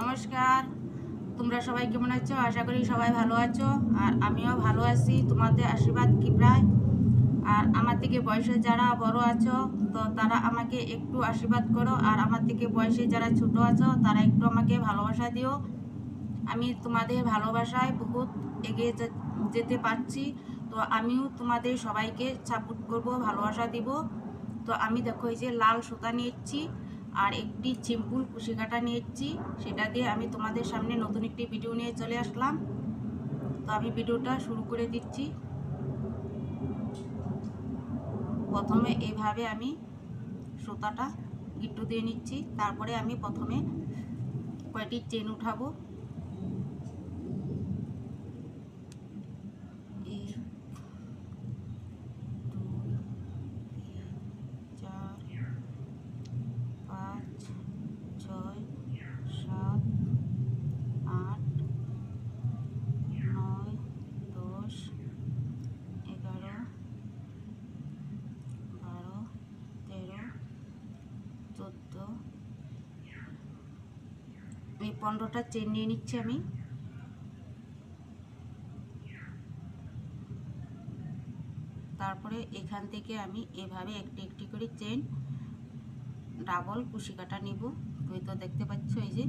নমস্কার। তোমরা সবাই কেমন আছো? আশা করি সবাই ভালো আছো। আর আমিও ভালো আছি। তোমাদের আশীর্বাদ কি প্রায়? আর আমার থেকে বয়সে যারা বড় আছো, তো তারা আমাকে একটু আশীর্বাদ করো। আর আমার থেকে বয়সে যারা ছোট আছো, তারা একটু আমাকে ভালোবাসা দিও। আমি তোমাদের ভালোবাসায় বহুত এগিয়ে যেতে পারছি। তো আমিও তোমাদের সবাইকে সাপোর্ট করব, ভালোবাসা দিব। তো আমি দেখো এই যে লাল সুতা নিয়েছি আর একটি চিম্পুল কুশি কাটা নিয়েছি, সেটা দিয়ে আমি তোমাদের সামনে নতুন একটি ভিডিও নিয়ে চলে আসলাম। তো আমি ভিডিওটা শুরু করে দিচ্ছি। প্রথমে এইভাবে আমি সুতাটা গিট্টু দিয়ে নিচ্ছি, তারপরে আমি প্রথমে কয়টি চেন উঠাবো এক, দুই, চার, পাঁচ, ছয়, সাত, আট, নয়, দশ, এগারো, বারো, তেরো, চোদ্দ এই পনেরোটা চেন নিয়ে নিচ্ছি আমি। তারপরে এখান থেকে আমি এভাবে একটি একটি করে চেন ডাবল কুশি কাটা নিব। তুই তো দেখতে পাচ্ছ এই যে।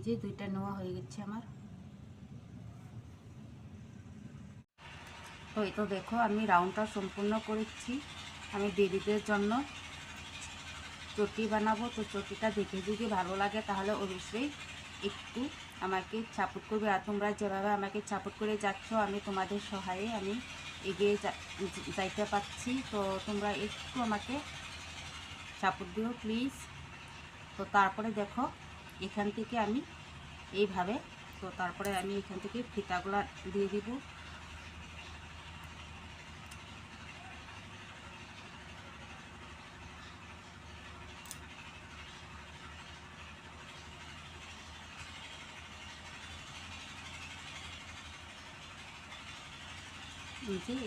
এই যে দুইটা নেওয়া হয়ে গেছে আমার। তো এই তো দেখো, আমি রাউন্ডটা সম্পূর্ণ করেছি। আমি দিদিদের জন্য চটি বানাবো। তো চটিটা দেখে যদি ভালো লাগে, তাহলে অবশ্যই একটু আমাকে সাপোর্ট করবে। আর তোমরা যেভাবে আমাকে সাপোর্ট করে যাচ্ছ, আমি তোমাদের সহায়ে আমি এগিয়ে যাইতে পারছি। তো তোমরা একটু আমাকে সাপোর্ট দিও প্লিজ তো তারপরে দেখো, এখান থেকে আমি এইভাবে। তো তারপরে আমি এখান থেকে ফিতাগুলো দিয়ে দিব।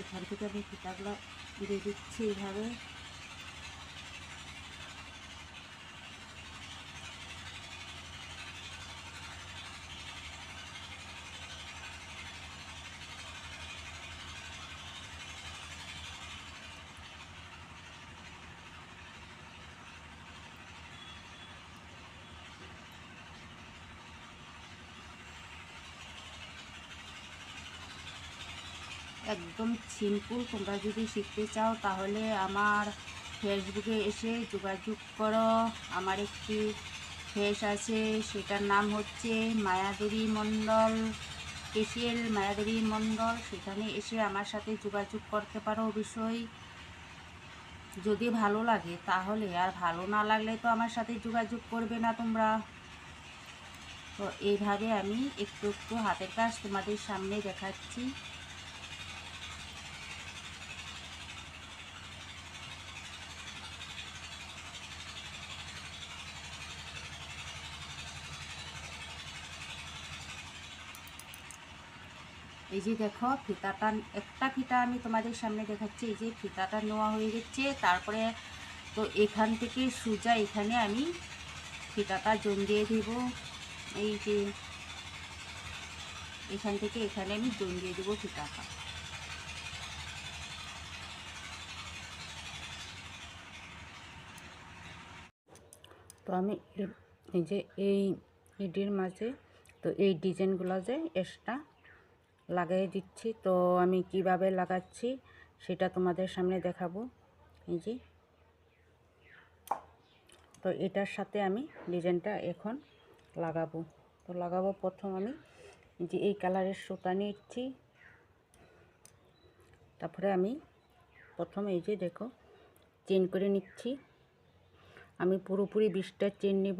এখান থেকে আমি ফিতাগুলো দিয়ে দিচ্ছি এইভাবে। একদম সিম্পল তোমরা যদি শিখতে চাও তাহলে আমার ফেসবুকে এসে যোগাযোগ করো। আমার একটি ফেস আছে, সেটার নাম হচ্ছে মায়াদেবী মণ্ডল স্পেশিয়াল মায়াদেবী মণ্ডল। সেখানে এসে আমার সাথে যোগাযোগ করতে পারো অবশ্যই। যদি ভালো লাগে তাহলে, আর ভালো না লাগলে তো আমার সাথে যোগাযোগ করবে না তোমরা। তো এইভাবে আমি একটু একটু হাতের কাজ তোমাদের সামনে দেখাচ্ছি। এই যে দেখো, ফিতাটা, একটা ফিতা আমি তোমাদের সামনে দেখাচ্ছি। এই যে ফিতাটা নেওয়া হয়ে গেছে, তারপরে তো এখান থেকে সোজা, এখানে আমি ফিতাটা জম দিয়ে দেব। এই যে এখান থেকে এখানে আমি জম দিয়ে দেবো ফিতাটা। তো আমি এই যে এই, এটির মাঝে, তো এই ডিজাইনগুলো যে এক্সট্রা লাগিয়ে দিচ্ছি। তো আমি কীভাবে লাগাচ্ছি সেটা তোমাদের সামনে দেখাবো। এই যে। তো এটার সাথে আমি ডিজাইনটা এখন লাগাবো। তো লাগাবো প্রথম আমি যে এই কালারের সুতা নিচ্ছি। তারপরে আমি প্রথম এই যে দেখো, চেন করে নিচ্ছি। আমি পুরোপুরি বিশটা চেন নেব।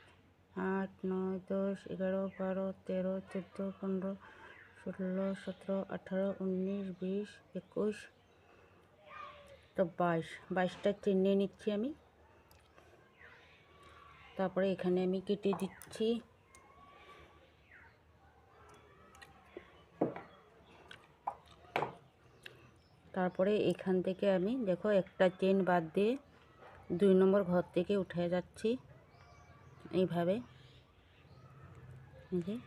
আট, নয়, দশ, এগারো, বারো, তেরো, চোদ্দ, পনেরো, ষোলো, সতেরো, আঠারো, উনিশ, বিশ, একুশ, তো বাইশ। বাইশটা চেন নিয়ে নিচ্ছি আমি। তারপরে এখানে আমি কেটে দিচ্ছি। তারপরে এখান থেকে আমি, দেখো, একটা চেন বাদ দিয়ে দুই নম্বর ঘর থেকে উঠে যাচ্ছি। এইভাবে। এই যে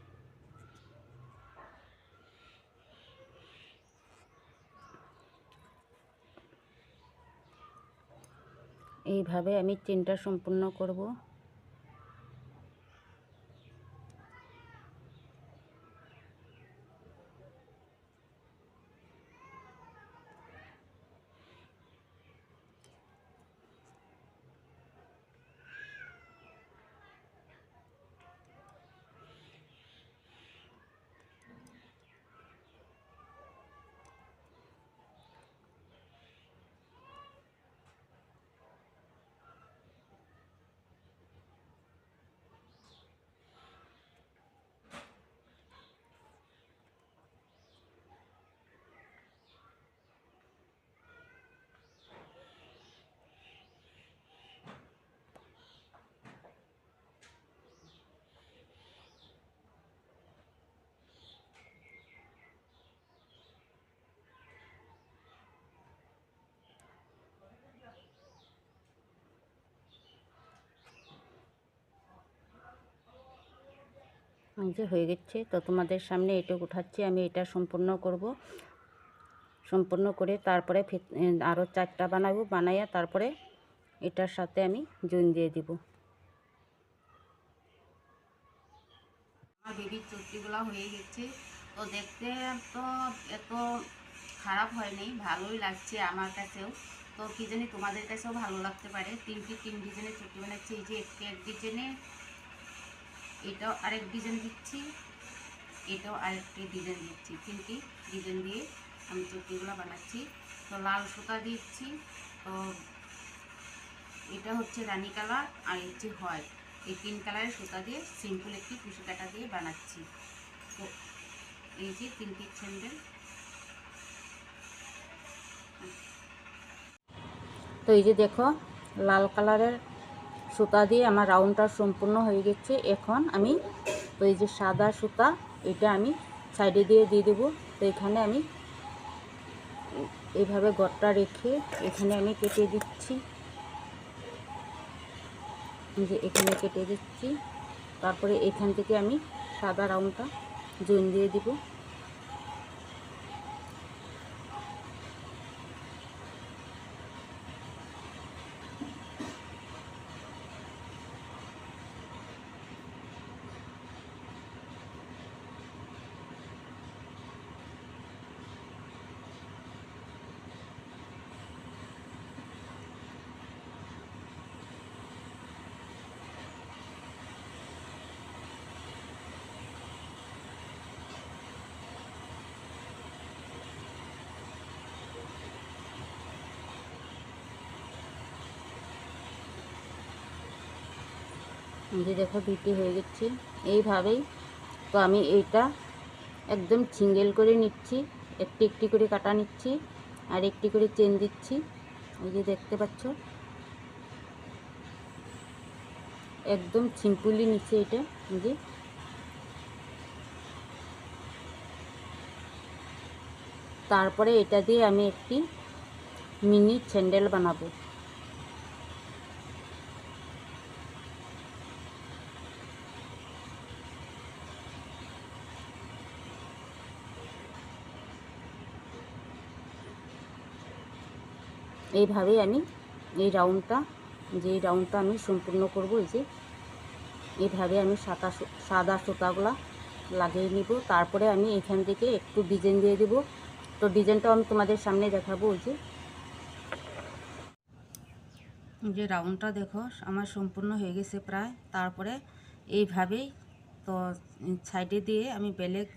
এইভাবে আমি চেনটা সম্পূর্ণ করব এই যে হয়ে গেছে। তো তোমাদের সামনে এটা উঠাচ্ছি, আমি এটা সম্পূর্ণ করব। সম্পূর্ণ করে তারপরে আরও চারটা বানাবো, বানাইয়া তারপরে এটার সাথে আমি জুন দিয়ে দিব। বেবির চুটিগুলো হয়ে গেছে। তো দেখতে তো এত খারাপ হয়নি, ভালোই লাগছে আমার কাছেও। তো কী জানি তোমাদের কাছেও ভালো লাগতে পারে। তিনটি তিন ডিজাইনের চুটি বানাচ্ছি, এই যে একটি এক ডিজাইনে এটাও আরেক ডিজাইন দিচ্ছি। এটাও আরেকটি ডিজাইন দিচ্ছি। তিনটি ডিজাইন দিয়ে আমি চুটিগুলো বানাচ্ছি। তো লাল সুতা দিচ্ছি। তো এটা হচ্ছে রানী কালার আর হচ্ছে হোয়াইট। এই তিন কালারের সুতা দিয়ে সিম্পল একটি কুশি কাটা দিয়ে বানাচ্ছি। তো এই যে তিনটি স্যান্ডেল। তো এই যে দেখো, লাল কালারের সুতা দিয়ে আমার রাউন্ডটা সম্পূর্ণ হয়ে গেছে। এখন আমি তো এই যে সাদা সুতা, এটা আমি সাইডে দিয়ে দিয়ে দেবো। তো এখানে আমি এইভাবে গড়টা রেখে এখানে আমি কেটে দিচ্ছি। যে এখানে কেটে দিচ্ছি। তারপরে এখান থেকে আমি সাদা রাউন্ডটা জয়েন দিয়ে দিব। যে দেখো দুটি হয়ে গেছে। এইভাবেই তো আমি এইটা একদম সিঙ্গেল করে নিচ্ছি, একটি একটি করে কাটা নিচ্ছি আর একটি করে চেন দিচ্ছি। এই যে দেখতে পাচ্ছ, একদম সিম্পলি নিচ্ছে এটা যে। তারপরে এটা দিয়ে আমি একটি মিনি স্যান্ডেল বানাবো। এইভাবেই আমি এই রাউন্ডটা যে রাউন্ডটা আমি সম্পূর্ণ করব, এই যে এইভাবে আমি সাদা সাদা সুতাগুলা লাগিয়ে নিব। তারপরে আমি এখান থেকে একটু ডিজাইন দিয়ে দেব। তো ডিজাইনটাও আমি তোমাদের সামনে দেখাবো, ওই যে। যে রাউন্ডটা দেখো, আমার সম্পূর্ণ হয়ে গেছে প্রায়। তারপরে এইভাবেই তো সাইডে দিয়ে আমি বেলেগ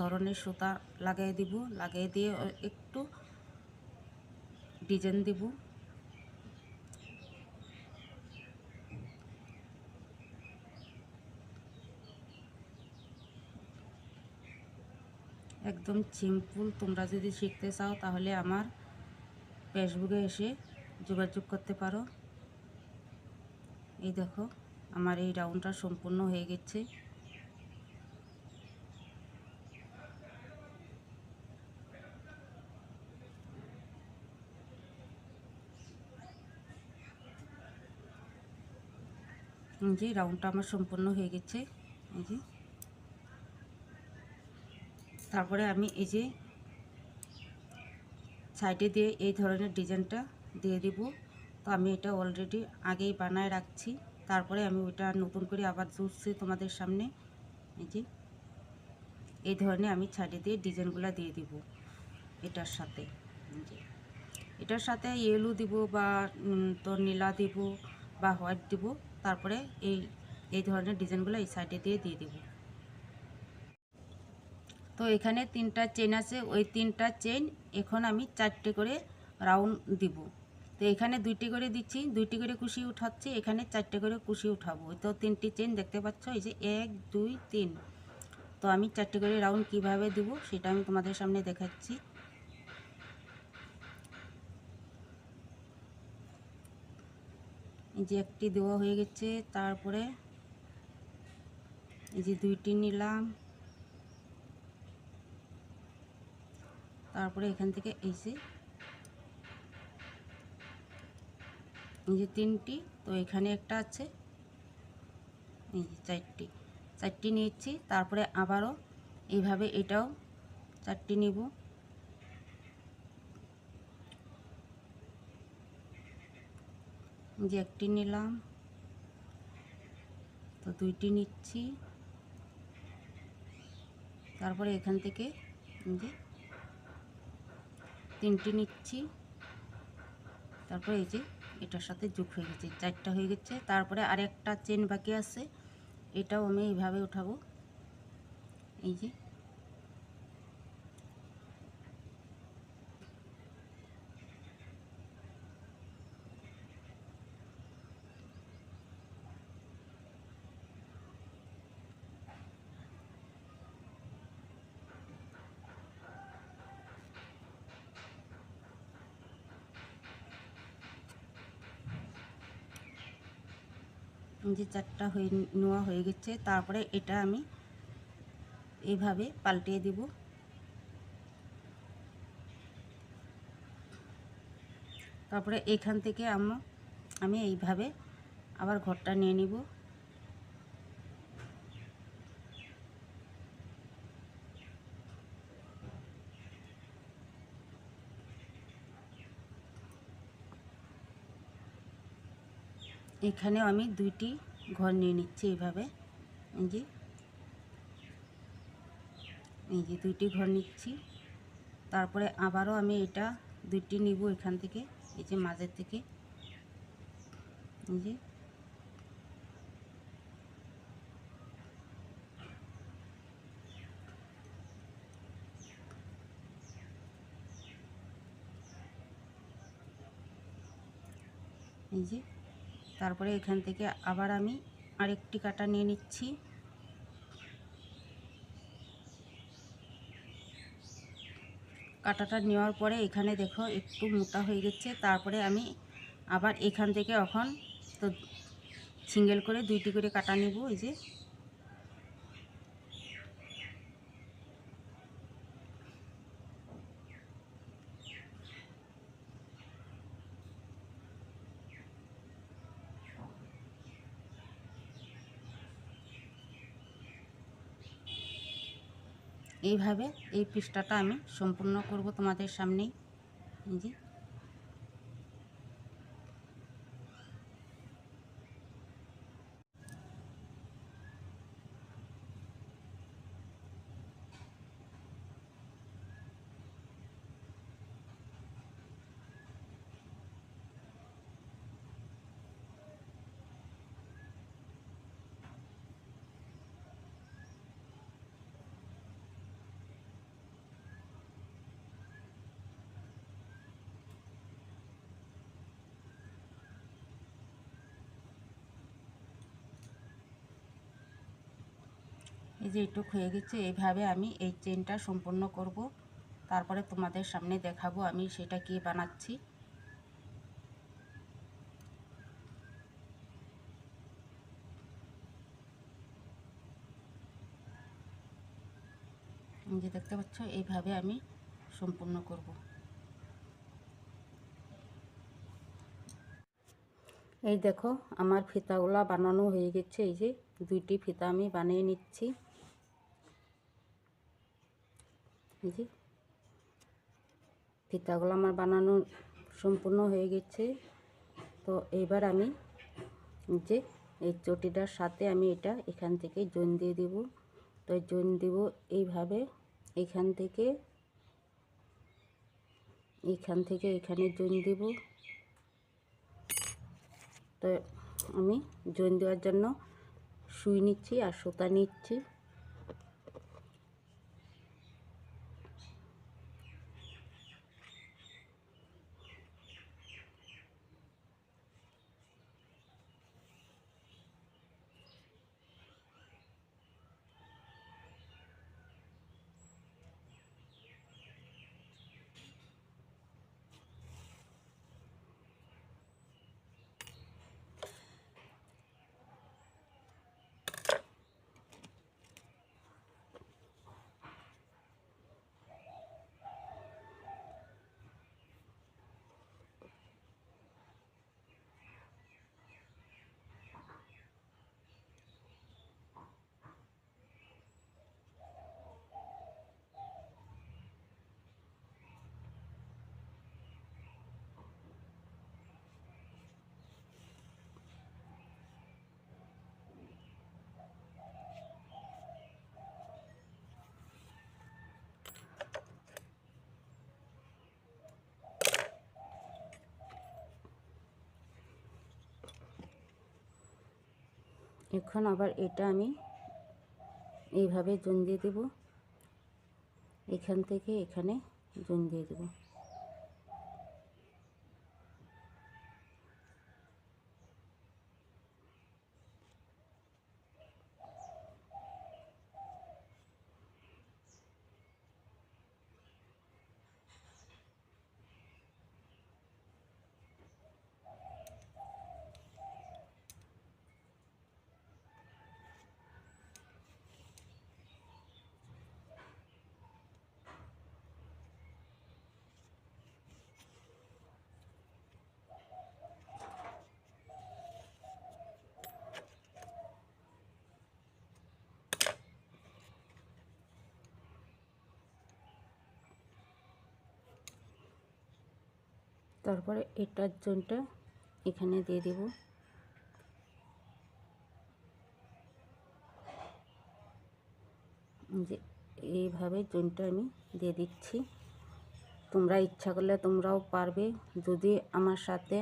ধরনের সুতা লাগিয়ে দিব। লাগিয়ে দিয়ে একটু ডিজাইন দিব। একদম সিম্পল তোমরা যদি শিখতে চাও তাহলে আমার ফেসবুকে এসে যোগাযোগ করতে পারো। এই দেখো, আমার এই রাউন্ডটা সম্পূর্ণ হয়ে গেছে। যে রাউন্ডটা আমার সম্পূর্ণ হয়ে গেছে। এই যে। তারপরে আমি এই যে সাইডে দিয়ে এই ধরনের ডিজাইনটা দিয়ে দিব। তো আমি এটা অলরেডি আগেই বানায় রাখছি। তারপরে আমি ওইটা নতুন করে আবার জুড়ছি তোমাদের সামনে। এই যে। এই ধরনের আমি সাইডে দিয়ে ডিজাইনগুলো দিয়ে দিব এটার সাথে। এটার সাথে ইয়েলো দিব বা তোর নীলা দিব বা হোয়াইট দিব। তারপরে এই এই ধরনের ডিজাইনগুলো এই সাইডে দিয়ে দিয়ে দিব। তো এখানে তিনটা চেন আছে, ওই তিনটা চেন এখন আমি চারটে করে রাউন্ড দিব। তো এখানে দুইটি করে দিচ্ছি, দুইটি করে কুশি উঠাচ্ছি, এখানে চারটে করে কুশি উঠাবো। তো তিনটি চেন দেখতে পাচ্ছ, এই যে এক, দুই, তিন। তো আমি চারটে করে রাউন্ড কীভাবে দিব, সেটা আমি তোমাদের সামনে দেখাচ্ছি। এই যে একটি দেওয়া হয়ে গেছে, তারপরে এই যে দুইটি নিলাম। তারপরে এখান থেকে এই যে এই যে তিনটি, তো এখানে একটা আছে, এই যে চারটি। চারটি নিয়েছি, তারপরে আবারও এইভাবে এটাও চারটি নিব। যে একটি নিলাম, তো দুইটি নিচ্ছি। তারপরে এখান থেকে যে তিনটি নিচ্ছি। তারপরে এই যে এটার সাথে যোগ হয়ে গেছে, চারটা হয়ে গেছে। তারপরে আরেকটা চেন বাকি আছে, এটাও আমি এইভাবে উঠাবো। এই যে যে চারটা হয়ে নেওয়া হয়ে গেছে, তারপরে এটা আমি এইভাবে পাল্টিয়ে দিব। তারপরে এখান থেকে আম- আমি এইভাবে আবার ঘরটা নিয়ে নিব। এখানেও আমি দুইটি ঘর নিয়ে নিচ্ছি এইভাবে। এই যে এই যে দুইটি ঘর নিচ্ছি। তারপরে আবারও আমি এটা দুইটি নিব এখান থেকে, এই যে মাঝের থেকে। এই যে এই যে। তারপরে এখান থেকে আবার আমি আরেকটি কাটা নিয়ে নিচ্ছি। কাটাটা নেওয়ার পরে এখানে দেখো একটু মোটা হয়ে গেছে। তারপরে আমি আবার এখান থেকে এখন তো সিঙ্গেল করে দুইটি করে কাটা নেব, এই যে। এইভাবে এই পৃষ্ঠাটা আমি সম্পূর্ণ করব তোমাদের সামনেই। যে এই যে এইটুক হয়ে গেছে এইভাবে আমি এই চেনটা সম্পূর্ণ করব। তারপরে তোমাদের সামনে দেখাবো আমি সেটা কি বানাচ্ছি। যে দেখতে পাচ্ছ, এইভাবে আমি সম্পূর্ণ করব। এই দেখো, আমার ফিতাগুলা বানানো হয়ে গেছে। এই যে দুইটি ফিতা আমি বানিয়ে নিচ্ছি। যে ফিতাগুলো আমার বানানো সম্পূর্ণ হয়ে গেছে। তো এবার আমি যে এই চটিটার সাথে আমি এটা এখান থেকে জয়েন দিয়ে দিব। তো জয়েন দিব এইভাবে এখান থেকে এখান থেকে এখানে জয়েন দিব। তো আমি জয়েন দেওয়ার জন্য সুই নিচ্ছি আর সুতা নিচ্ছি। এখন আবার এটা আমি এইভাবে জুন দিয়ে দেব। এখান থেকে এখানে জুন দিয়ে দেব। তারপরে এটার জনটা এখানে দিয়ে দেব। যে এইভাবে জনটা আমি দিয়ে দিচ্ছি। তোমরা ইচ্ছা করলে তোমরাও পারবে। যদি আমার সাথে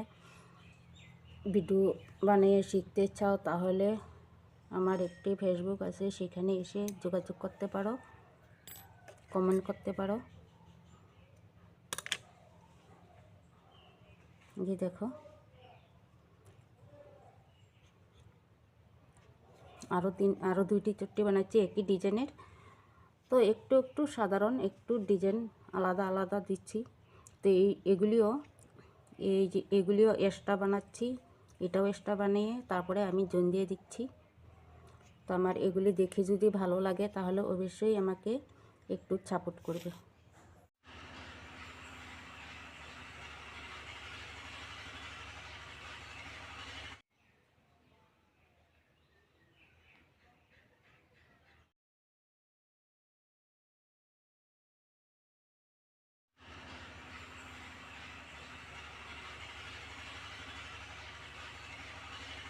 ভিডিও বানিয়ে শিখতে চাও, তাহলে আমার একটি ফেসবুক আছে, সেখানে এসে যোগাযোগ করতে পারো কমেন্ট করতে পারো। যে দেখো। আরও তিন আরও দুইটি চুট্টি বানাচ্ছি একই ডিজাইনের। তো একটু একটু সাধারণ, একটু ডিজাইন আলাদা আলাদা দিচ্ছি। তো এই, এগুলিও, এই যে এগুলিও এক্সট্রা বানাচ্ছি, এটাও এক্সট্রা বানিয়ে তারপরে আমি জোন দিয়ে দিচ্ছি। তো আমার এগুলি দেখে যদি ভালো লাগে তাহলে অবশ্যই আমাকে একটু সাপোর্ট করবে।